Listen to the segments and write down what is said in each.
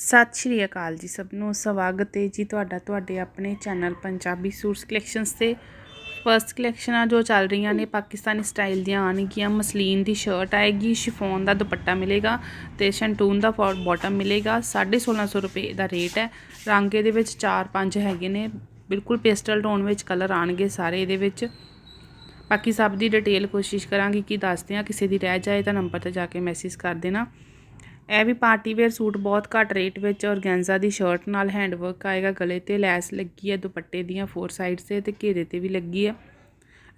ਸਤਿ ਸ਼੍ਰੀ ਅਕਾਲ ਜੀ ਸਭ ਨੂੰ, ਸਵਾਗਤ ਹੈ ਜੀ ਤੁਹਾਡਾ, ਤੁਹਾਡੇ ਆਪਣੇ ਚੈਨਲ ਪੰਜਾਬੀ ਸੂਟਸ ਕਲੈਕਸ਼ਨਸ ਤੇ। ਫਰਸਟ ਕਲੈਕਸ਼ਨਾਂ ਜੋ ਚੱਲ ਰਹੀਆਂ ਨੇ, ਪਾਕਿਸਤਾਨੀ ਸਟਾਈਲ ਦੀਆਂ ਆਣਗੀਆਂ ਮਸਲੀਨ ਦੀ ਸ਼ਰਟ ਆਏਗੀ, ਸ਼ਿਫੋਨ ਦਾ ਦੁਪੱਟਾ ਮਿਲੇਗਾ ਤੇ ਸ਼ੰਟੂਨ ਦਾ ਫੋਰ ਬਾਟਮ ਮਿਲੇਗਾ। 1650 ਰੁਪਏ ਦਾ ਰੇਟ ਹੈ। ਰੰਗ ਇਹਦੇ ਵਿੱਚ 4-5 ਹੈਗੇ ਨੇ। ਬਿਲਕੁਲ ਪੇਸਟਲ ਟੋਨ ਵਿੱਚ ਕਲਰ ਆਣਗੇ ਸਾਰੇ ਇਹਦੇ ਵਿੱਚ। ਬਾਕੀ ਸਭ ਦੀ ਡਿਟੇਲ ਕੋਸ਼ਿਸ਼ ਕਰਾਂਗੀ ਕਿ ਦੱਸਦੇ ਆ ਕਿਸੇ ਦੀ ਰਹਿ ਜਾਏ ਤਾਂ ਨੰਬਰ ਤੇ ਜਾ ਕੇ ਮੈਸੇਜ ਕਰ ਦੇਣਾ। ਇਹ ਵੀ ਪਾਰਟੀ ਵੇਅਰ ਸੂਟ ਬਹੁਤ ਘੱਟ ਰੇਟ ਵਿੱਚ ਔਰਗੈਂਜ਼ਾ ਦੀ ਸ਼ਰਟ ਨਾਲ ਹੈਂਡਵਰਕ ਆਏਗਾ, ਗਲੇ ਤੇ ਲੈਸ ਲੱਗੀ ਹੈ, ਦੁਪੱਟੇ ਦੀਆਂ ਫੋਰ ਸਾਈਡਸ ਤੇ ਤੇ ਘੇਰੇ ਤੇ ਵੀ ਲੱਗੀ ਹੈ।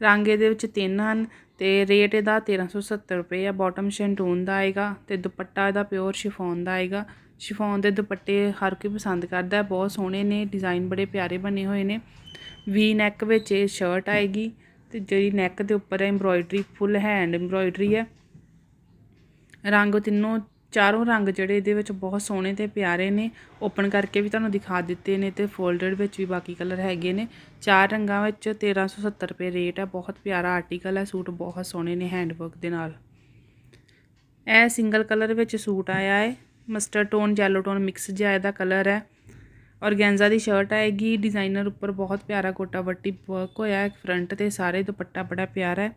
ਰੰਗ ਇਹਦੇ ਵਿੱਚ ਤਿੰਨ ਹਨ ਤੇ ਰੇਟ ਇਹਦਾ 1370 ਰੁਪਏ ਆ। ਬਾਟਮ ਸ਼ੈਂਟੂਨ ਦਾ ਆਏਗਾ ਤੇ ਦੁਪੱਟਾ ਇਹਦਾ ਪਿਓਰ ਸ਼ਿਫੋਨ ਦਾ ਆਏਗਾ। ਸ਼ਿਫੋਨ ਦੇ ਦੁਪੱਟੇ ਹਰ ਕੋਈ ਪਸੰਦ ਕਰਦਾ ਹੈ, ਬਹੁਤ ਸੋਹਣੇ ਨੇ ਡਿਜ਼ਾਈਨ ਬੜੇ ਪਿਆਰੇ ਬਣੇ ਹੋਏ ਨੇ। ਵੀ ਨੈਕ ਵਿੱਚ ਇਹ ਸ਼ਰਟ ਆਏਗੀ ਤੇ ਜਿਹੜੀ ਨੈਕ ਦੇ ਉੱਪਰ ਹੈ ਐਮਬ੍ਰੋਇਡਰੀ ਫੁੱਲ ਹੈਂਡ ਐਮਬ੍ਰੋਇਡਰੀ ਹੈ। ਰੰਗ ਤਿੰਨੋਂ ਚਾਰੋਂ ਰੰਗ ਜਿਹੜੇ ਇਹਦੇ ਵਿੱਚ ਬਹੁਤ ਸੋਹਣੇ ਤੇ ਪਿਆਰੇ ਨੇ। ਓਪਨ ਕਰਕੇ ਵੀ ਤੁਹਾਨੂੰ ਦਿਖਾ ਦਿੱਤੇ ਨੇ ਤੇ ਫੋਲਡਡ ਵਿੱਚ ਵੀ ਬਾਕੀ ਕਲਰ ਹੈਗੇ ਨੇ। ਚਾਰ ਰੰਗਾਂ ਵਿੱਚ 1370 ਰੁਪਏ ਰੇਟ ਹੈ ਬਹੁਤ ਪਿਆਰਾ ਆਰਟੀਕਲ ਹੈ ਸੂਟ ਬਹੁਤ ਸੋਹਣੇ ਨੇ ਹੈਂਡਵਰਕ ਦੇ ਨਾਲ। ਇਹ ਸਿੰਗਲ ਕਲਰ ਵਿੱਚ ਸੂਟ ਆਇਆ ਹੈ mustard tone yellow tone mix ਜਿਹਾ ਇਹਦਾ ਕਲਰ ਹੈ ਔਰਗੈਂਜ਼ਾ ਦੀ ਸ਼ਰਟ ਆਏਗੀ ਡਿਜ਼ਾਈਨਰ ਉੱਪਰ ਬਹੁਤ ਪਿਆਰਾ ਕੋਟਾ ਵੱਟੀ ਵਰਕ ਹੋਇਆ ਹੈ ਫਰੰਟ ਤੇ, ਸਾਰੇ ਦੁਪੱਟਾ ਬੜਾ ਪਿਆਰਾ ਹੈ।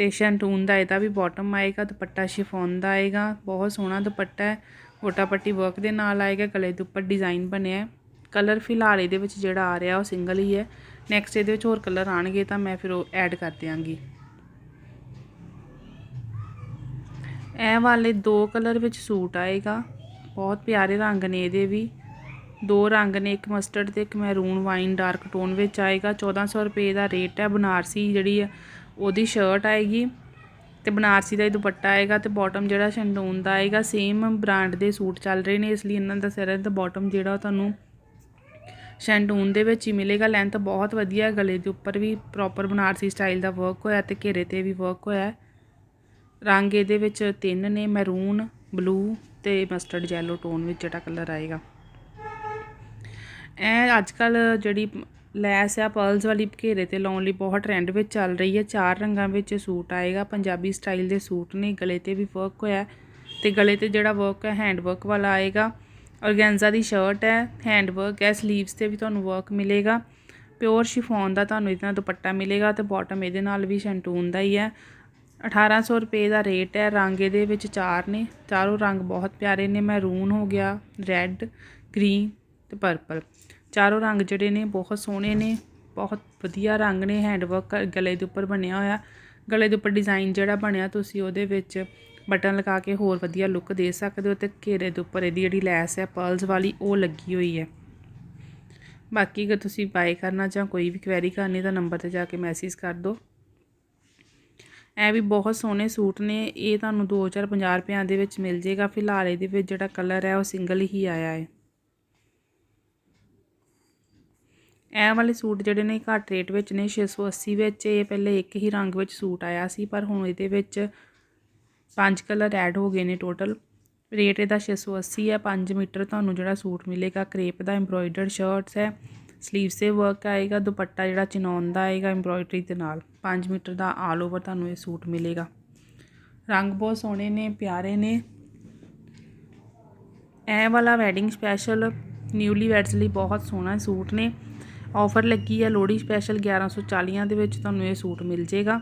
ਤੇ ਸ਼ੈਂਟੂਨ ਦਾ ਇਹਦਾ ਵੀ ਬਾਟਮ ਆਏਗਾ, ਦੁਪੱਟਾ ਸ਼ਿਫੋਨ ਦਾ ਆਏਗਾ, ਬਹੁਤ ਸੋਹਣਾ ਦੁਪੱਟਾ ਹੈ। ਕੋਟਾ ਪੱਟੀ ਵਰਕ ਦੇ ਨਾਲ ਆਏਗਾ, ਗਲੇ ਦੇ ਉੱਪਰ ਡਿਜ਼ਾਈਨ ਬਣਿਆ ਕਲਰ ਫਿਲਹਾਲ ਇਹਦੇ ਵਿੱਚ ਜਿਹੜਾ ਆ ਰਿਹਾ ਉਹ ਸਿੰਗਲ ਹੀ ਹੈ। ਨੈਕਸਟ ਇਹਦੇ ਵਿੱਚ ਹੋਰ ਕਲਰ ਆਣਗੇ ਤਾਂ ਮੈਂ ਫਿਰ ਉਹ ਐਡ ਕਰ ਦਿਆਂਗੀ। ਇਹ ਵਾਲੇ ਦੋ ਕਲਰ ਵਿੱਚ ਸੂਟ ਆਏਗਾ। ਬਹੁਤ ਪਿਆਰੇ ਰੰਗ ਨੇ ਇਹਦੇ ਵੀ। ਦੋ ਰੰਗ ਨੇ, ਇੱਕ ਮਸਟਰਡ ਤੇ ਇੱਕ ਮੈਰੂਨ ਵਾਈਨ ਡਾਰਕ ਟੋਨ ਵਿੱਚ ਆਏਗਾ। 1400 ਰੁਪਏ ਦਾ ਰੇਟ ਹੈ, ਬਨਾਰਸੀ ਜਿਹੜੀ ਹੈ ਉਹਦੀ ਸ਼ਰਟ ਆਏਗੀ ਤੇ ਬਨਾਰਸੀ ਦਾ ਹੀ ਦੁਪੱਟਾ ਆਏਗਾ ਤੇ ਬਾਟਮ ਜਿਹੜਾ ਸ਼ੰਡੂਨ ਦਾ ਆਏਗਾ ਸੇਮ ਬ੍ਰਾਂਡ ਦੇ ਸੂਟ ਚੱਲ ਰਹੇ ਨੇ, ਇਸ ਲਈ ਇਹਨਾਂ ਦਾ ਸਿਰ ਦਾ ਬਾਟਮ ਜਿਹੜਾ ਤੁਹਾਨੂੰ ਸੈਂਡੂਨ ਦੇ ਵਿੱਚ ਹੀ ਮਿਲੇਗਾ ਲੈਂਥ ਬਹੁਤ ਵਧੀਆ ਗਲੇ ਦੇ ਉੱਪਰ ਵੀ ਪ੍ਰੋਪਰ ਬਨਾਰਸੀ ਸਟਾਈਲ ਦਾ ਵਰਕ ਹੋਇਆ ਤੇ ਘੇਰੇ ਤੇ ਵੀ ਵਰਕ ਹੋਇਆ ਰੰਗ ਇਹਦੇ ਵਿੱਚ ਤਿੰਨ ਨੇ ਮੈਰੂਨ ਬਲੂ ਤੇ ਮਸਟਰਡ ਯੈਲੋ ਟੋਨ ਵਿੱਚ ਜਿਹੜਾ ਕਲਰ ਆਏਗਾ। ਇਹ ਅੱਜ ਕੱਲ ਜਿਹੜੀ ਲੈਸ ਆ ਪਰਲਸ ਵਾਲੀ ਘੇਰੇ ਤੇ ਲਾਉਣ ਲਈ ਬਹੁਤ ਟ੍ਰੈਂਡ ਵਿੱਚ ਚੱਲ ਰਹੀ ਹੈ। ਚਾਰ ਰੰਗਾਂ ਵਿੱਚ ਸੂਟ ਆਏਗਾ, ਪੰਜਾਬੀ ਸਟਾਈਲ ਦੇ ਸੂਟ ਨੇ, ਗਲੇ ਤੇ ਵੀ ਵਰਕ ਹੋਇਆ ਤੇ ਗਲੇ ਤੇ ਜਿਹੜਾ ਵਰਕ ਹੈ ਹੈਂਡ ਵਰਕ ਵਾਲਾ ਆਏਗਾ। ਔਰਗੈਂਜ਼ਾ ਦੀ ਸ਼ਰਟ ਹੈ ਹੈਂਡ ਵਰਕ ਹੈ ਸਲੀਵਸ ਤੇ ਵੀ ਤੁਹਾਨੂੰ ਵਰਕ ਮਿਲੇਗਾ। ਪਿਓਰ ਸ਼ਿਫੋਨ ਦਾ ਤੁਹਾਨੂੰ ਇਹਦਾ ਦੁਪੱਟਾ ਮਿਲੇਗਾ ਤੇ ਬਾਟਮ ਇਹਦੇ ਨਾਲ ਵੀ ਸ਼ੈਂਟੂਨ ਦਾ ਹੀ ਹੈ। 1800 ਰੁਪਏ ਦਾ ਰੇਟ ਹੈ, ਰੰਗ ਇਹਦੇ ਵਿੱਚ ਚਾਰ ਨੇ, ਚਾਰੋਂ ਰੰਗ ਬਹੁਤ ਪਿਆਰੇ ਨੇ ਮੈਰੂਨ ਹੋ ਗਿਆ ਰੈੱਡ ਗ੍ਰੀਨ ਤੇ ਪਰਪਲ ਚਾਰੋਂ ਰੰਗ ਜਿਹੜੇ ਨੇ ਬਹੁਤ ਸੋਹਣੇ ਨੇ, ਬਹੁਤ ਵਧੀਆ ਰੰਗ ਨੇ ਹੈਂਡਵਰਕ ਗਲੇ ਦੇ ਉੱਪਰ ਬਣਿਆ ਹੋਇਆ। ਗਲੇ ਦੇ ਉੱਪਰ ਡਿਜ਼ਾਈਨ ਜਿਹੜਾ ਬਣਿਆ, ਤੁਸੀਂ ਉਹਦੇ ਵਿੱਚ ਬਟਨ ਲਗਾ ਕੇ ਹੋਰ ਵਧੀਆ ਲੁੱਕ ਦੇ ਸਕਦੇ ਹੋ ਤੇ ਘੇਰੇ ਦੇ ਉੱਪਰ ਇਹਦੀ ਜਿਹੜੀ ਲੈਸ ਹੈ ਪਰਲਸ ਵਾਲੀ, ਉਹ ਲੱਗੀ ਹੋਈ ਹੈ। ਬਾਕੀ ਅਗਰ ਤੁਸੀਂ ਬਾਏ ਕਰਨਾ ਜਾਂ ਕੋਈ ਵੀ ਕੁਐਰੀ ਕਰਨੀ ਤਾਂ ਨੰਬਰ ਤੇ ਜਾ ਕੇ ਮੈਸੇਜ ਕਰ ਦਿਓ। ਇਹ ਵੀ ਬਹੁਤ ਸੋਹਣੇ ਸੂਟ ਨੇ, ਇਹ ਤੁਹਾਨੂੰ 2050 ਰੁਪਿਆਂ ਦੇ ਵਿੱਚ ਮਿਲ ਜੇਗਾ। ਫਿਲਹਾਲ ਇਹਦੇ ਵਿੱਚ ਜਿਹੜਾ ਕਲਰ ਹੈ, ਉਹ ਸਿੰਗਲ ਹੀ ਆਇਆ ਹੈ। ਇਹ ਵਾਲੇ ਸੂਟ ਜਿਹੜੇ ਨੇ ਘੱਟ ਰੇਟ ਵਿੱਚ ਨੇ 680 ਵਿੱਚ। ਇਹ ਪਹਿਲੇ ਇੱਕ ਹੀ ਰੰਗ ਵਿੱਚ ਸੂਟ ਆਇਆ ਸੀ, ਪਰ ਹੁਣ ਇਹਦੇ ਵਿੱਚ ਪੰਜ ਕਲਰ ਐਡ ਹੋ ਗਏ ਨੇ ਟੋਟਲ ਰੇਟ ਇਹਦਾ 680 ਹੈ 5 ਮੀਟਰ ਤੁਹਾਨੂੰ ਜਿਹੜਾ ਸੂਟ ਮਿਲੇਗਾ, ਕ੍ਰੇਪ ਦਾ ਐਮਬ੍ਰੋਇਡਰਡ ਸ਼ਰਟਸ ਹੈ। ਸਲੀਵਸ ਤੇ ਵਰਕ ਆਏਗਾ, ਦੁਪੱਟਾ ਜਿਹੜਾ ਚਨੌਨ ਦਾ ਆਏਗਾ ਐਮਬ੍ਰੋਇਡਰੀ ਦੇ ਨਾਲ। 5 ਮੀਟਰ ਦਾ ਆਲ ਓਵਰ ਤੁਹਾਨੂੰ ਇਹ ਸੂਟ ਮਿਲੇਗਾ। ਰੰਗ ਬਹੁਤ ਸੋਹਣੇ ਨੇ, ਪਿਆਰੇ ਨੇ। ਇਹ ਵਾਲਾ ਵੈਡਿੰਗ ਸਪੈਸ਼ਲ ਨਿਊਲੀ ਵੈਡਸ ਲਈ ਬਹੁਤ ਸੋਹਣਾ ਸੂਟ ਨੇ। ਆਫਰ ਲੱਗੀ ਹੈ ਲੋਹੜੀ ਸਪੈਸ਼ਲ 1140 ਦੇ ਵਿੱਚ ਤੁਹਾਨੂੰ ਇਹ ਸੂਟ ਮਿਲ ਜੇਗਾ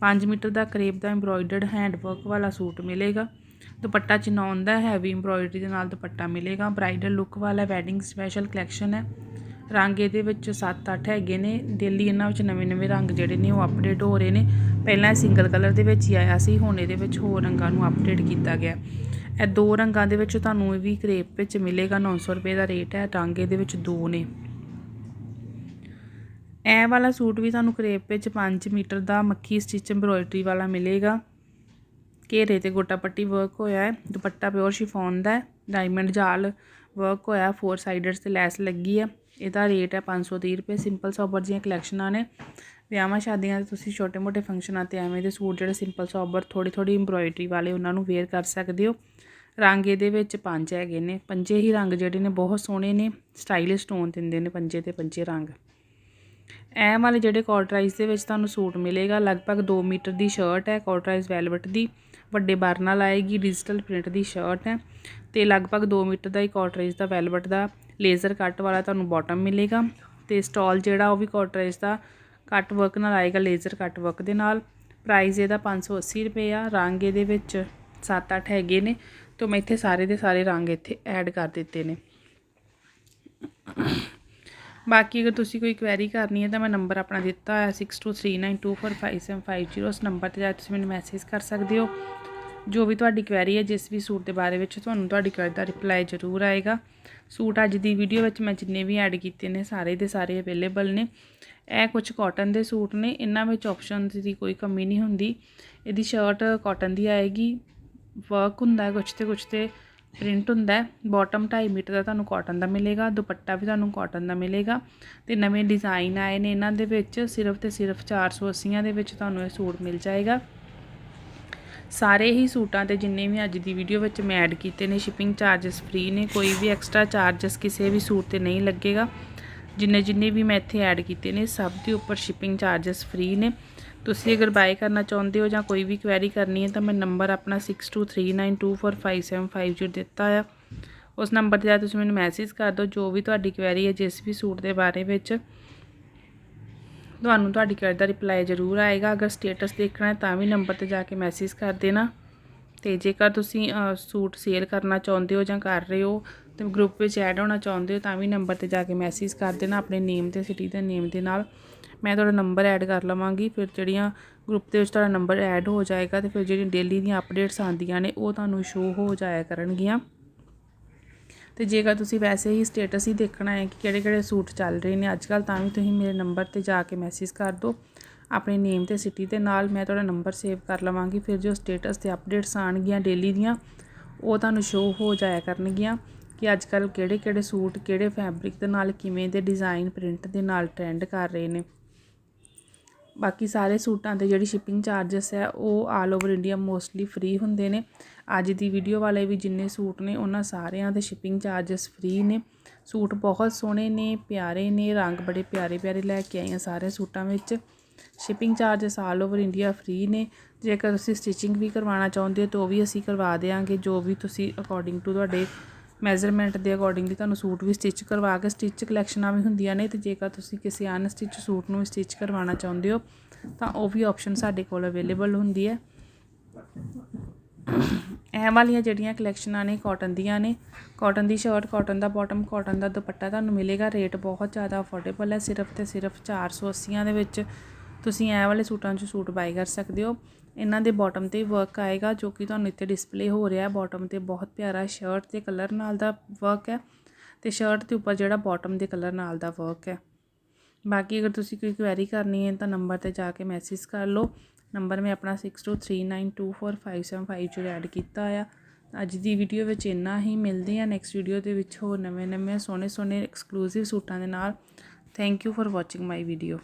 5 ਮੀਟਰ ਦਾ ਕਰੇਪ ਦਾ ਐਮਬ੍ਰੋਇਡਰਡ ਹੈਂਡ ਵਰਕ ਵਾਲਾ ਸੂਟ ਮਿਲੇਗਾ। ਦੁਪੱਟਾ ਚਨੌਨ ਦਾ ਹੈਵੀ ਐਮਬ੍ਰੋਇਡਰੀ ਦੇ ਨਾਲ ਦੁਪੱਟਾ ਮਿਲੇਗਾ। ਬ੍ਰਾਈਡਲ ਲੁੱਕ ਵਾਲਾ ਵੈਡਿੰਗ ਸਪੈਸ਼ਲ ਕਲੈਕਸ਼ਨ ਹੈ। ਰੰਗ ਇਹਦੇ ਵਿੱਚ 7-8 ਹੈਗੇ ਨੇ। ਡੇਲੀ ਇਹਨਾਂ ਵਿੱਚ ਨਵੇਂ-ਨਵੇਂ ਰੰਗ ਜਿਹੜੇ ਨੇ ਉਹ ਅਪਡੇਟ ਹੋ ਰਹੇ ਨੇ। ਪਹਿਲਾਂ ਇਹ ਸਿੰਗਲ ਕਲਰ ਦੇ ਵਿੱਚ ਹੀ ਆਇਆ ਸੀ, ਹੁਣ ਇਹਦੇ ਵਿੱਚ ਹੋਰ ਰੰਗਾਂ ਨੂੰ ਅਪਡੇਟ ਕੀਤਾ ਗਿਆ ਇਹ ਦੋ ਰੰਗਾਂ ਦੇ ਵਿੱਚ ਤੁਹਾਨੂੰ ਇਹ ਵੀ ਕਰੇਪ ਵਿੱਚ ਮਿਲੇਗਾ। 900 ਰੁਪਏ ਦਾ ਰੇਟ ਹੈ। ਰੰਗ ਇਹਦੇ ਵਿੱਚ ਦੋ ਨੇ। ਇਹ ਵਾਲਾ ਸੂਟ ਵੀ ਤੁਹਾਨੂੰ ਕਰੇਪ ਵਿੱਚ 5 ਮੀਟਰ ਦਾ ਮੱਖੀ ਸਟਿਚ ਐਮਬ੍ਰੋਇਡਰੀ ਵਾਲਾ ਮਿਲੇਗਾ। ਘੇਰੇ ਤੇ ਗੋਟਾ ਪੱਟੀ ਵਰਕ ਹੋਇਆ ਹੈ, ਦੁਪੱਟਾ ਪਿਓਰ ਸ਼ਿਫੋਨ ਦਾ ਹੈ ਡਾਇਮੰਡ ਜਾਲ ਵਰਕ ਹੋਇਆ ਫੋਰ ਸਾਈਡਰਸ ਤੇ ਲੈਸ ਲੱਗੀ ਹੈ। ਇਹਦਾ ਰੇਟ ਹੈ 530 ਰੁਪਏ ਸਿੰਪਲ ਸੋਬਰ ਦੀਆਂ ਕਲੈਕਸ਼ਨਾਂ ਨੇ। ਵਿਆਹਾਂ ਸ਼ਾਦੀਆਂ ਤੇ ਤੁਸੀਂ ਛੋਟੇ-ਮੋਟੇ ਫੰਕਸ਼ਨਾਂ ਤੇ ਐਵੇਂ ਦੇ ਸੂਟ ਜਿਹੜੇ ਸਿੰਪਲ ਸੋਬਰ ਥੋੜੀ-ਥੋੜੀ ਐਮਬ੍ਰੋਇਡਰੀ ਵਾਲੇ ਉਹਨਾਂ ਨੂੰ ਵੇਅਰ ਕਰ ਸਕਦੇ ਹੋ। ਰੰਗ ਇਹਦੇ ਵਿੱਚ ਪੰਜ ਹੈਗੇ ਨੇ, ਪੰਜੇ ਹੀ ਰੰਗ ਜਿਹੜੇ ਨੇ ਬਹੁਤ ਸੋਹਣੇ ਨੇ ਸਟਾਈਲਿਸ਼ ਟੋਨ ਦਿੰਦੇ ਨੇ ਪੰਜੇ ਤੇ ਪੰਜੇ ਰੰਗ। ਐ ਵਾਲੇ ਜਿਹੜੇ ਕਾਟਰਾਈਜ਼ ਦੇ ਵਿੱਚ ਤੁਹਾਨੂੰ ਸੂਟ ਮਿਲੇਗਾ, ਲਗਭਗ 2 ਮੀਟਰ ਦੀ ਸ਼ਰਟ ਹੈ ਕਾਟਰਾਈਜ਼ ਵੈਲਵਟ ਦੀ, ਵੱਡੇ ਬਾਰ ਨਾਲ ਆਏਗੀ ਡਿਜੀਟਲ ਪ੍ਰਿੰਟ ਦੀ ਸ਼ਰਟ ਹੈ ਤੇ ਲਗਭਗ 2 ਮੀਟਰ ਦਾ ਹੀ ਕਾਟਰੇਜ ਦਾ ਵੈਲਵਟ ਦਾ ਲੇਜ਼ਰ ਕੱਟ ਵਾਲਾ ਤੁਹਾਨੂੰ ਬਾਟਮ ਮਿਲੇਗਾ ਤੇ ਸਟਾਲ ਜਿਹੜਾ ਉਹ ਵੀ ਕਾਟਰੇਜ ਦਾ ਕੱਟ ਵਰਕ ਨਾਲ ਆਏਗਾ ਲੇਜ਼ਰ ਕੱਟ ਵਰਕ ਦੇ ਨਾਲ। ਪ੍ਰਾਈਸ ਇਹਦਾ 580 ਰੁਪਏ ਆ, ਰੰਗ ਇਹਦੇ ਵਿੱਚ 7-8 ਹੈਗੇ ਨੇ, ਤੋਂ ਮੈਂ ਇੱਥੇ ਸਾਰੇ ਦੇ ਸਾਰੇ ਰੰਗ ਇੱਥੇ ਐਡ ਕਰ ਦਿੱਤੇ ਨੇ। ਬਾਕੀ ਅਗਰ ਤੁਸੀਂ ਕੋਈ ਕੁਐਰੀ ਕਰਨੀ ਹੈ ਤਾਂ ਮੈਂ ਨੰਬਰ ਆਪਣਾ ਦਿੱਤਾ ਹੋਇਆ 6239245750 ਉਸ ਨੰਬਰ ਤੇ ਜਾ ਤੁਸੀਂ ਮੈਨੂੰ ਮੈਸੇਜ ਕਰ ਸਕਦੇ ਹੋ। ਜੋ ਵੀ ਤੁਹਾਡੀ ਕੁਐਰੀ ਹੈ, ਜਿਸ ਵੀ ਸੂਟ ਦੇ ਬਾਰੇ ਵਿੱਚ ਤੁਹਾਨੂੰ ਤੁਹਾਡੀ ਕੁਐਰੀ ਦਾ ਰਿਪਲਾਈ ਜ਼ਰੂਰ ਆਏਗਾ। ਸੂਟ ਅੱਜ ਦੀ ਵੀਡੀਓ ਵਿੱਚ ਮੈਂ ਜਿੰਨੇ ਵੀ ਐਡ ਕੀਤੇ ਨੇ, ਸਾਰੇ ਦੇ ਸਾਰੇ ਅਵੇਲੇਬਲ ਨੇ। ਇਹ ਕੁਝ ਕਾਟਨ ਦੇ ਸੂਟ ਨੇ, ਇਹਨਾਂ ਵਿੱਚ ਆਪਸ਼ਨਸ ਦੀ ਕੋਈ ਕਮੀ ਨਹੀਂ ਹੁੰਦੀ। ਇਹਦੀ ਸ਼ਰਟ ਕਾਟਨ ਦੀ ਆਏਗੀ। ਵਰਕ ਹੁੰਦਾ ਹੈ ਕੁਛ ਤੇ ਕੁਛ ਤੇ ਪ੍ਰਿੰਟ ਹੁੰਦਾ ਬਾਟਮ 2.5 ਮੀਟਰ ਦਾ ਤੁਹਾਨੂੰ ਕਾਟਨ ਦਾ ਮਿਲੇਗਾ। ਦੁਪੱਟਾ ਵੀ ਤੁਹਾਨੂੰ ਕਾਟਨ ਦਾ ਮਿਲੇਗਾ। ਤੇ ਨਵੇਂ ਡਿਜ਼ਾਈਨ ਆਏ ਨੇ ਇਹਨਾਂ ਦੇ ਵਿੱਚ। ਸਿਰਫ ਤੇ ਸਿਰਫ 480 ਦੇ ਵਿੱਚ ਤੁਹਾਨੂੰ ਇਹ ਸੂਟ ਮਿਲ ਜਾਏਗਾ। ਸਾਰੇ ਹੀ ਸੂਟਾਂ ਤੇ ਜਿੰਨੇ ਵੀ ਅੱਜ ਦੀ ਵੀਡੀਓ ਵਿੱਚ ਮੈਂ ਐਡ ਕੀਤੇ ਨੇ ਸ਼ਿਪਿੰਗ ਚਾਰजेस ਫ੍ਰੀ ਨੇ, ਕੋਈ ਵੀ ਐਕਸਟਰਾ ਚਾਰजेस ਕਿਸੇ ਵੀ ਸੂਟ ਤੇ ਨਹੀਂ ਲੱਗੇਗਾ। ਜਿੰਨੇ ਜਿੰਨੇ ਵੀ ਮੈਂ ਇੱਥੇ ਐਡ ਕੀਤੇ ਨੇ, ਸਭ ਦੇ ਉੱਪਰ ਸ਼ਿਪਿੰਗ ਚਾਰजेस ਫ੍ਰੀ ਨੇ। ਤੁਸੀਂ ਅਗਰ ਬਾਏ ਕਰਨਾ ਚਾਹੁੰਦੇ ਹੋ ਜਾਂ ਕੋਈ ਵੀ ਕੁਐਰੀ ਕਰਨੀ ਹੈ ਤਾਂ ਮੈਂ ਨੰਬਰ ਆਪਣਾ 6239245750 ਦਿੱਤਾ ਆ। ਉਸ ਨੰਬਰ ਤੇ ਜਾ ਤੁਸੀਂ ਮੈਨੂੰ ਮੈਸੇਜ ਕਰ ਦਿਓ, ਜੋ ਵੀ ਤੁਹਾਡੀ ਕੁਐਰੀ ਹੈ ਜਿਸ ਵੀ ਸੂਟ ਦੇ ਬਾਰੇ ਵਿੱਚ। ਤੁਹਾਨੂੰ ਤੁਹਾਡੀ ਕੁਐਰੀ ਦਾ ਰਿਪਲਾਈ ਜ਼ਰੂਰ ਆਏਗਾ। ਅਗਰ ਸਟੇਟਸ ਦੇਖਣਾ ਹੈ ਤਾਂ ਵੀ ਨੰਬਰ ਤੇ ਜਾ ਕੇ ਮੈਸੇਜ ਕਰ ਦੇਣਾ। ਤੇ ਜੇਕਰ ਤੁਸੀਂ ਸੂਟ ਸੇਲ ਕਰਨਾ ਚਾਹੁੰਦੇ ਹੋ ਜਾਂ ਕਰ ਰਹੇ ਹੋ, ਤੇ ਗਰੁੱਪ ਵਿੱਚ ਐਡ ਹੋਣਾ ਚਾਹੁੰਦੇ ਹੋ, ਤਾਂ ਵੀ ਨੰਬਰ ਤੇ ਜਾ ਕੇ ਮੈਸੇਜ ਕਰ ਦੇਣਾ ਆਪਣੇ ਨੇਮ ਤੇ ਸਿਟੀ ਦੇ ਨੇਮ ਦੇ ਨਾਲ। ਮੈਂ ਤੁਹਾਡਾ ਨੰਬਰ ਐਡ ਕਰ ਲਵਾਂਗੀ, ਫਿਰ ਜਿਹੜੀਆਂ ਗਰੁੱਪ ਦੇ ਵਿੱਚ ਤੁਹਾਡਾ ਨੰਬਰ ਐਡ ਹੋ ਜਾਏਗਾ ਤੇ ਫਿਰ ਜਿਹੜੀਆਂ ਡੇਲੀ ਦੀਆਂ ਅਪਡੇਟਸ ਆਉਂਦੀਆਂ ਨੇ, ਉਹ ਤੁਹਾਨੂੰ ਸ਼ੋ ਹੋ ਜਾਇਆ ਕਰਨਗੀਆਂ। ਤੇ ਜੇਕਰ ਤੁਸੀਂ ਵੈਸੇ ਹੀ ਸਟੇਟਸ ਹੀ ਦੇਖਣਾ ਹੈ ਕਿ ਕਿਹੜੇ ਕਿਹੜੇ ਸੂਟ ਚੱਲ ਰਹੇ ਨੇ ਅੱਜ ਕੱਲ ਤਾਂ ਵੀ ਤੁਸੀਂ ਮੇਰੇ ਨੰਬਰ ਤੇ ਜਾ ਕੇ ਮੈਸੇਜ ਕਰ ਦਿਓ। ਆਪਣੇ ਨੇਮ ਤੇ ਸਿਟੀ ਦੇ ਨਾਲ ਮੈਂ ਤੁਹਾਡਾ ਨੰਬਰ ਸੇਵ ਕਰ ਲਵਾਂਗੀ, ਫਿਰ ਜੋ ਸਟੇਟਸ ਤੇ ਅਪਡੇਟਸ ਆਣਗੀਆਂ ਡੇਲੀ ਦੀਆਂ, ਉਹ ਤੁਹਾਨੂੰ ਸ਼ੋ ਹੋ ਜਾਇਆ ਕਰਨਗੀਆਂ ਕਿ ਅੱਜ ਕੱਲ ਕਿਹੜੇ ਕਿਹੜੇ ਸੂਟ, ਕਿਹੜੇ ਫੈਬਰਿਕ ਦੇ ਨਾਲ ਕਿਵੇਂ ਦੇ ਡਿਜ਼ਾਈਨ ਪ੍ਰਿੰਟ ਦੇ ਨਾਲ ਟ੍ਰੈਂਡ ਕਰ ਰਹੇ ਨੇ। ਬਾਕੀ ਸਾਰੇ ਸੂਟਾਂ ਦੇ ਜਿਹੜੀ ਸ਼ਿਪਿੰਗ ਚਾਰजेस ਹੈ, ਉਹ all over India mostly free ਹੁੰਦੇ ਨੇ। ਅੱਜ ਦੀ ਵੀਡੀਓ ਵਾਲੇ ਵੀ ਜਿੰਨੇ ਸੂਟ ਨੇ, ਉਹਨਾਂ ਸਾਰਿਆਂ ਦੇ ਸ਼ਿਪਿੰਗ ਚਾਰजेस ਫ੍ਰੀ ਨੇ। ਸੂਟ ਬਹੁਤ ਸੋਹਣੇ ਨੇ, ਪਿਆਰੇ ਨੇ, ਰੰਗ ਬੜੇ ਪਿਆਰੇ ਪਿਆਰੇ ਲੈ ਕੇ ਆਈਆਂ ਸਾਰੇ ਸੂਟਾਂ ਵਿੱਚ। Shipping charges all over India free ਨੇ। ਜੇਕਰ ਤੁਸੀਂ ਸਟਿਚਿੰਗ ਵੀ ਕਰਵਾਉਣਾ ਚਾਹੁੰਦੇ ਹੋ ਤਾਂ ਉਹ ਵੀ ਅਸੀਂ ਕਰਵਾ ਦੇਵਾਂਗੇ ਜੋ ਵੀ ਤੁਸੀਂ ਅਕੋਰਡਿੰਗ ਟੂ ਤੁਹਾਡੇ ਮੈਜ਼ਰਮੈਂਟ ਦੇ ਅਕੋਰਡਿੰਗਲੀ ਤੁਹਾਨੂੰ ਸੂਟ ਵੀ ਸਟਿਚ ਕਰਵਾ ਕੇ ਸਟਿਚ ਕਲੈਕਸ਼ਨਾਂ ਵੀ ਹੁੰਦੀਆਂ ਨੇ ਤੇ ਜੇਕਰ ਤੁਸੀਂ ਕਿਸੇ ਅਨਸਟਿਚ ਸੂਟ ਨੂੰ ਸਟਿਚ ਕਰਵਾਉਣਾ ਚਾਹੁੰਦੇ ਹੋ, ਤਾਂ ਉਹ ਵੀ ਆਪਸ਼ਨ ਸਾਡੇ ਕੋਲ ਅਵੇਲੇਬਲ ਹੁੰਦੀ ਹੈ। ਇਹ ਵਾਲੀਆਂ ਜਿਹੜੀਆਂ ਕਲੈਕਸ਼ਨਾਂ ਨੇ ਕਾਟਨ ਦੀਆਂ ਨੇ ਕਾਟਨ ਦੀ ਸ਼ਰਟ ਕਾਟਨ ਦਾ ਬਾਟਮ ਕਾਟਨ ਦਾ ਦੁਪੱਟਾ ਤੁਹਾਨੂੰ ਮਿਲੇਗਾ। ਰੇਟ ਬਹੁਤ ਜ਼ਿਆਦਾ ਅਫੋਰਡੇਬਲ ਹੈ। ਸਿਰਫ ਤੇ ਸਿਰਫ 480 ਦੇ ਵਿੱਚ ਤੁਸੀਂ ਇਹ ਵਾਲੇ ਸੂਟਾਂ 'ਚ ਸੂਟ ਬਾਈ ਕਰ ਸਕਦੇ ਹੋ। ਇਹਨਾਂ ਦੇ ਬਾਟਮ ਤੇ ਵਰਕ ਆਏਗਾ ਜੋ ਕਿ ਤੁਹਾਨੂੰ ਇੱਥੇ ਡਿਸਪਲੇ ਹੋ ਰਿਹਾ ਬਾਟਮ ਤੇ ਬਹੁਤ ਪਿਆਰਾ ਸ਼ਰਟ ਤੇ ਕਲਰ ਨਾਲ ਦਾ ਵਰਕ ਹੈ ਤੇ ਸ਼ਰਟ ਦੇ ਉੱਪਰ ਜਿਹੜਾ ਬਾਟਮ ਦੇ ਕਲਰ ਨਾਲ ਦਾ ਵਰਕ ਹੈ। ਬਾਕੀ ਅਗਰ ਤੁਸੀਂ ਕੋਈ ਕੁਐਰੀ ਕਰਨੀ ਹੈ ਤਾਂ ਨੰਬਰ ਤੇ ਜਾ ਕੇ ਮੈਸੇਜ ਕਰ ਲਓ। ਨੰਬਰ ਮੈਂ ਆਪਣਾ 6239245750 ਚ ਐਡ ਕੀਤਾ ਆ। ਅੱਜ ਦੀ ਵੀਡੀਓ ਵਿੱਚ ਇੰਨਾ ਹੀ। ਮਿਲਦੇ ਆ ਨੈਕਸਟ ਵੀਡੀਓ ਦੇ ਵਿੱਚ ਹੋਰ ਨਵੇਂ ਨਵੇਂ ਸੋਹਣੇ ਸੋਹਣੇ ਐਕਸਕਲੂਸਿਵ ਸੂਟਾਂ ਦੇ ਨਾਲ। Thank you for watching my video